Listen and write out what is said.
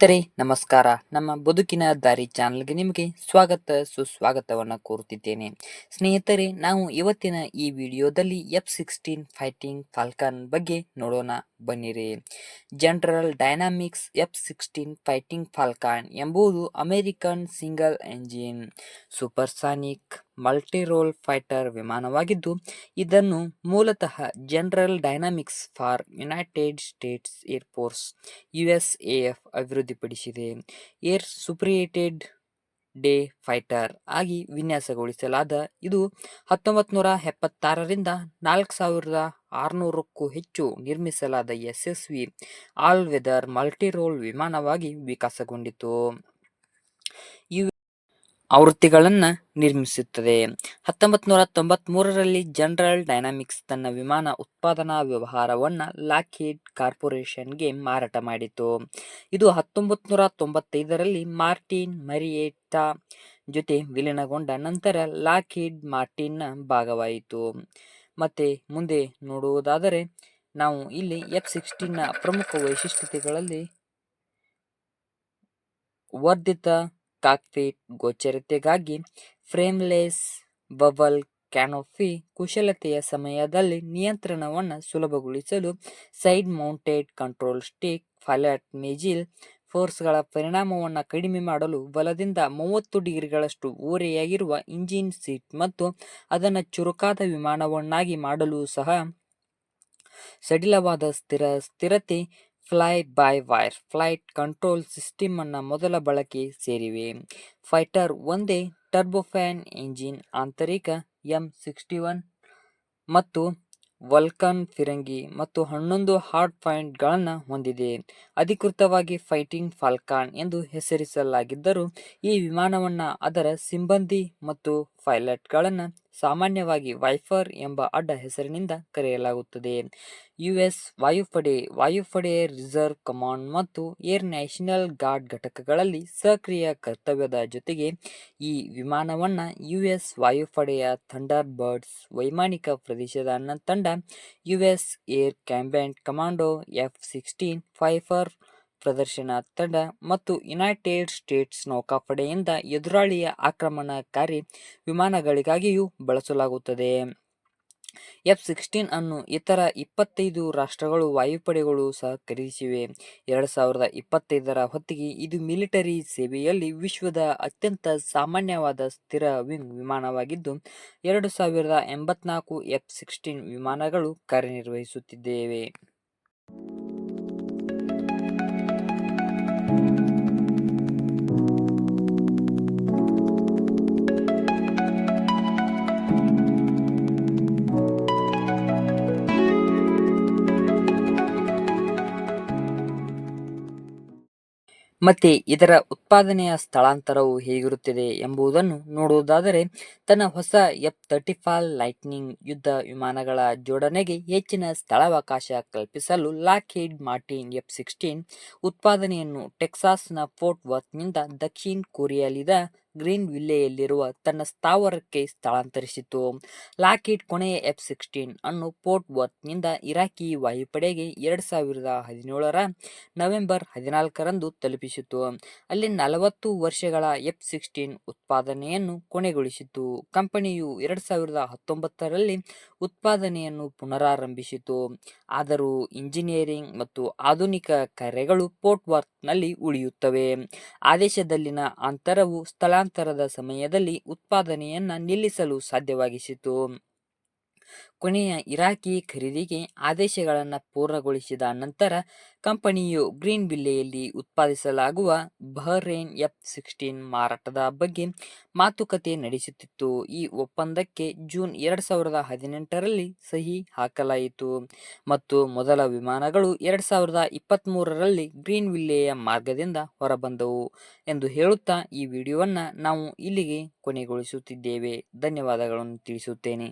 ಸ್ನೇಹಿತರೆ, ನಮಸ್ಕಾರ. ನಮ್ಮ ಬದುಕಿನ ದಾರಿ ಚಾನಲ್ಗೆ ನಿಮಗೆ ಸ್ವಾಗತ, ಸುಸ್ವಾಗತವನ್ನು ಕೋರುತ್ತಿದ್ದೇನೆ ಸ್ನೇಹಿತರೆ, ನಾವು ಇವತ್ತಿನ ಈ ವಿಡಿಯೋದಲ್ಲಿ ಎಫ್ ಸಿಕ್ಸ್ಟೀನ್ ಫೈಟಿಂಗ್ ಫಾಲ್ಕನ್ ಬಗ್ಗೆ ನೋಡೋಣ. ಬನ್ನಿರಿ. General Dynamics F sixteen Fighting Falcon ಎಂಬುದು American single engine, supersonic multirole fighter ವಿಮಾನವಾಗಿದ್ದು, ಇದನ್ನು ಮೂಲತಃ General Dynamics for United States Air Force U S A F ಅಭಿವೃದ್ಧಿಪಡಿಸಿದೆ. ಏರ್ ಸುಪ್ರಿಯೇಟೆಡ್ ಡೇ ಫೈಟರ್ ಆಗಿ ವಿನ್ಯಾಸಗೊಳಿಸಲಾದ ಇದು ಹತ್ತೊಂಬತ್ತು ನೂರ ಎಪ್ಪತ್ತಾರರಿಂದ ನಾಲ್ಕು ಸಾವಿರದ ಆರುನೂರಕ್ಕೂ ಹೆಚ್ಚು ನಿರ್ಮಿಸಲಾದ ಯಶಸ್ವಿ ಆಲ್ ವೆದರ್ ಮಲ್ಟಿರೋಲ್ ವಿಮಾನವಾಗಿ ವಿಕಾಸಗೊಂಡಿತು. ಆವೃತ್ತಿಗಳನ್ನು ನಿರ್ಮಿಸುತ್ತದೆ. ಹತ್ತೊಂಬತ್ತು ನೂರ ತೊಂಬತ್ಮೂರರಲ್ಲಿ ಜನರಲ್ ಡೈನಾಮಿಕ್ಸ್ ತನ್ನ ವಿಮಾನ ಉತ್ಪಾದನಾ ವ್ಯವಹಾರವನ್ನು ಲಾಕ್ಹೀಡ್ ಕಾರ್ಪೊರೇಷನ್ಗೆ ಮಾರಾಟ ಮಾಡಿತು. ಇದು ಹತ್ತೊಂಬತ್ತು ನೂರ ತೊಂಬತ್ತೈದರಲ್ಲಿ ಮಾರ್ಟಿನ್ ಮರಿಯೇಟಾ ಜೊತೆ ವಿಲೀನಗೊಂಡ ನಂತರ ಲಾಕ್ಹೀಡ್ ಮಾರ್ಟಿನ್ನ ಭಾಗವಾಯಿತು. ಮತ್ತೆ ಮುಂದೆ ನೋಡುವುದಾದರೆ ನಾವು ಇಲ್ಲಿ ಎಫ್ ಸಿಕ್ಸ್ಟೀನ್ನ ಪ್ರಮುಖ ವೈಶಿಷ್ಟ್ಯತೆಗಳಲ್ಲಿ ವರ್ಧಿತ ಕಾಕ್ಪಿಟ್ ಗೋಚರತೆಗಾಗಿ ಫ್ರೇಮ್ಲೆಸ್ ಬಬಲ್ ಕ್ಯಾನೋಫಿ ಕುಶಲತೆಯ ಸಮಯದಲ್ಲಿ ನಿಯಂತ್ರಣವನ್ನು ಸುಲಭಗೊಳಿಸಲು side mounted control stick, pilot ಮೇಜಿಲ್ ಫೋರ್ಸ್ಗಳ ಪರಿಣಾಮವನ್ನು ಕಡಿಮೆ ಮಾಡಲು ಬಲದಿಂದ ಮೂವತ್ತು ಡಿಗ್ರಿಗಳಷ್ಟು ಓರೆಯಾಗಿರುವ ಇಂಜಿನ್ ಸೀಟ್ ಮತ್ತು ಅದನ್ನು ಚುರುಕಾದ ವಿಮಾನವನ್ನಾಗಿ ಮಾಡಲು ಸಹ ಸಡಿಲವಾದ ಸ್ಥಿರ ಸ್ಥಿರತೆ fly by wire flight control ಸಿಸ್ಟಮನ್ನು ಮೊದಲ ಬಳಕೆ ಸೇರಿವೆ. ಫೈಟರ್ ಒಂದೇ ಟರ್ಬೋಫ್ಯಾನ್ ಇಂಜಿನ್ ಆಂತರಿಕ ಎಂ ಸಿಕ್ಸ್ಟಿ ಒನ್ ಮತ್ತು ವಲ್ಕನ್ ಫಿರಂಗಿ ಮತ್ತು ಹನ್ನೊಂದು ಹಾರ್ಡ್ ಪಾಯಿಂಟ್ಗಳನ್ನು ಹೊಂದಿದೆ. ಅಧಿಕೃತವಾಗಿ ಫೈಟಿಂಗ್ ಫಾಲ್ಕಾನ್ ಎಂದು ಹೆಸರಿಸಲಾಗಿದ್ದರೂ ಈ ವಿಮಾನವನ್ನು ಅದರ ಸಿಬ್ಬಂದಿ ಮತ್ತು ಪೈಲಟ್ಗಳನ್ನು ಸಾಮಾನ್ಯವಾಗಿ ವೈಫರ್ ಎಂಬ ಅಡ್ಡ ಹೆಸರಿನಿಂದ ಕರೆಯಲಾಗುತ್ತದೆ. ಯುಎಸ್ ವಾಯುಪಡೆ ವಾಯುಪಡೆ ರಿಸರ್ವ್ ಕಮಾಂಡ್ ಮತ್ತು ಏರ್ ನ್ಯಾಷನಲ್ ಗಾರ್ಡ್ ಘಟಕಗಳಲ್ಲಿ ಸಕ್ರಿಯ ಕರ್ತವ್ಯದ ಜೊತೆಗೆ ಈ ವಿಮಾನವನ್ನು ಯುಎಸ್ ವಾಯುಪಡೆಯ ಥಂಡರ್ ಬರ್ಡ್ಸ್ ವೈಮಾನಿಕ ಪ್ರದೇಶದ ತಂಡ US Air combat commando F sixteen fighter ಪ್ರದರ್ಶನ ತಂಡ ಮತ್ತು ಯುನೈಟೆಡ್ ಸ್ಟೇಟ್ಸ್ ನೌಕಾಪಡೆಯಿಂದ ಎದುರಾಳಿಯ ಆಕ್ರಮಣಕಾರಿ ವಿಮಾನಗಳಿಗಾಗಿಯೂ ಬಳಸಲಾಗುತ್ತದೆ. ಎಫ್ ಸಿಕ್ಸ್ಟೀನ್ ಅನ್ನು ಇತರ ಇಪ್ಪತ್ತೈದು ರಾಷ್ಟ್ರಗಳು ವಾಯುಪಡೆಗಳು ಸಹ ಖರೀದಿಸಿವೆ ಎರಡು ಸಾವಿರದ ಇಪ್ಪತ್ತೈದರ ಹೊತ್ತಿಗೆ ಇದು ಮಿಲಿಟರಿ ಸೇವೆಯಲ್ಲಿ ವಿಶ್ವದ ಅತ್ಯಂತ ಸಾಮಾನ್ಯವಾದ ಸ್ಥಿರ ವಿಂಗ್ ವಿಮಾನವಾಗಿದ್ದು, ಎರಡು ಸಾವಿರದ ಎಂಬತ್ನಾಲ್ಕು ಎಫ್ ಸಿಕ್ಸ್ಟೀನ್ ವಿಮಾನಗಳು ಕಾರ್ಯನಿರ್ವಹಿಸುತ್ತಿದ್ದೇವೆ. Thank you. ಮತ್ತೆ ಇದರ ಉತ್ಪಾದನೆಯ ಸ್ಥಳಾಂತರವು ಹೇಗಿರುತ್ತದೆ ಎಂಬುದನ್ನು ನೋಡುವುದಾದರೆ, ತನ್ನ ಹೊಸ ಎಫ್ ತರ್ಟಿ ಫೈವ್ ಲೈಟ್ನಿಂಗ್ ಯುದ್ಧ ವಿಮಾನಗಳ ಜೋಡಣೆಗೆ ಹೆಚ್ಚಿನ ಸ್ಥಳಾವಕಾಶ ಕಲ್ಪಿಸಲು ಲಾಕ್ಹೀಡ್ ಮಾರ್ಟಿನ್ ಎಫ್ ಸಿಕ್ಸ್ಟೀನ್ ಉತ್ಪಾದನೆಯನ್ನು ಟೆಕ್ಸಾಸ್ನ ಫೋರ್ಟ್ ವರ್ತ್ನಿಂದ ದಕ್ಷಿಣ ಕೊರಿಯಾಲಿದ ಗ್ರೀನ್ ವಿಲ್ಲೆಯಲ್ಲಿರುವ ತನ್ನ ಸ್ಥಾವರಕ್ಕೆ ಸ್ಥಳಾಂತರಿಸಿತು. ಲಾಕೆಟ್ ಕೊನೆಯ ಎಫ್ ಸಿಕ್ಸ್ಟೀನ್ ಅನ್ನು ಪೋರ್ಟ್ ವರ್ತ್ನಿಂದ ಇರಾಕಿ ವಾಯುಪಡೆಗೆ ಎರಡು ಸಾವಿರದ ಹದಿನೇಳರ ನವೆಂಬರ್ ಹದಿನಾಲ್ಕರಂದು ತಲುಪಿಸಿತು. ಅಲ್ಲಿ ನಲವತ್ತು ವರ್ಷಗಳ ಎಫ್ ಸಿಕ್ಸ್ಟೀನ್ ಉತ್ಪಾದನೆಯನ್ನು ಕೊನೆಗೊಳಿಸಿತು. ಕಂಪನಿಯು ಎರಡು ಸಾವಿರದ ಹತ್ತೊಂಬತ್ತರಲ್ಲಿ ಉತ್ಪಾದನೆಯನ್ನು ಪುನರಾರಂಭಿಸಿತು. ಆದರೂ ಇಂಜಿನಿಯರಿಂಗ್ ಮತ್ತು ಆಧುನಿಕ ಕಾರ್ಯಗಳು ಪೋರ್ಟ್ ವರ್ತ್ನಲ್ಲಿ ಉಳಿಯುತ್ತವೆ. ಆದೇಶದಲ್ಲಿನ ಅಂತರವು ಸ್ಥಳ ಸ್ಥಳಾಂತರದ ಸಮಯದಲ್ಲಿ ಉತ್ಪಾದನೆಯನ್ನು ನಿಲ್ಲಿಸಲು ಸಾಧ್ಯವಾಗಿಸಿತು. ಕೊನೆಯ ಇರಾಕಿ ಖರೀದಿಗೆ ಆದೇಶಗಳನ್ನು ಪೂರ್ಣಗೊಳಿಸಿದ ನಂತರ ಕಂಪನಿಯು ಗ್ರೀನ್ ಬಿಲ್ಲೆಯಲ್ಲಿ ಉತ್ಪಾದಿಸಲಾಗುವ ಬಹ್ರೇನ್ ಎಫ್ ಸಿಕ್ಸ್ಟೀನ್ ಮಾರಾಟದ ಬಗ್ಗೆ ಮಾತುಕತೆ ನಡೆಸುತ್ತಿತ್ತು. ಈ ಒಪ್ಪಂದಕ್ಕೆ ಜೂನ್ ಎರಡು ಸಾವಿರದ ಹದಿನೆಂಟರಲ್ಲಿ ಸಹಿ ಹಾಕಲಾಯಿತು ಮತ್ತು ಮೊದಲ ವಿಮಾನಗಳು ಎರಡು ಸಾವಿರದ ಇಪ್ಪತ್ತ್ಮೂರರಲ್ಲಿ ಗ್ರೀನ್ ವಿಲ್ಲೆಯ ಮಾರ್ಗದಿಂದ ಹೊರಬಂದವು ಎಂದು ಹೇಳುತ್ತಾ ಈ ವಿಡಿಯೋವನ್ನು ನಾವು ಇಲ್ಲಿಗೆ ಕೊನೆಗೊಳಿಸುತ್ತಿದ್ದೇವೆ. ಧನ್ಯವಾದಗಳನ್ನು ತಿಳಿಸುತ್ತೇನೆ.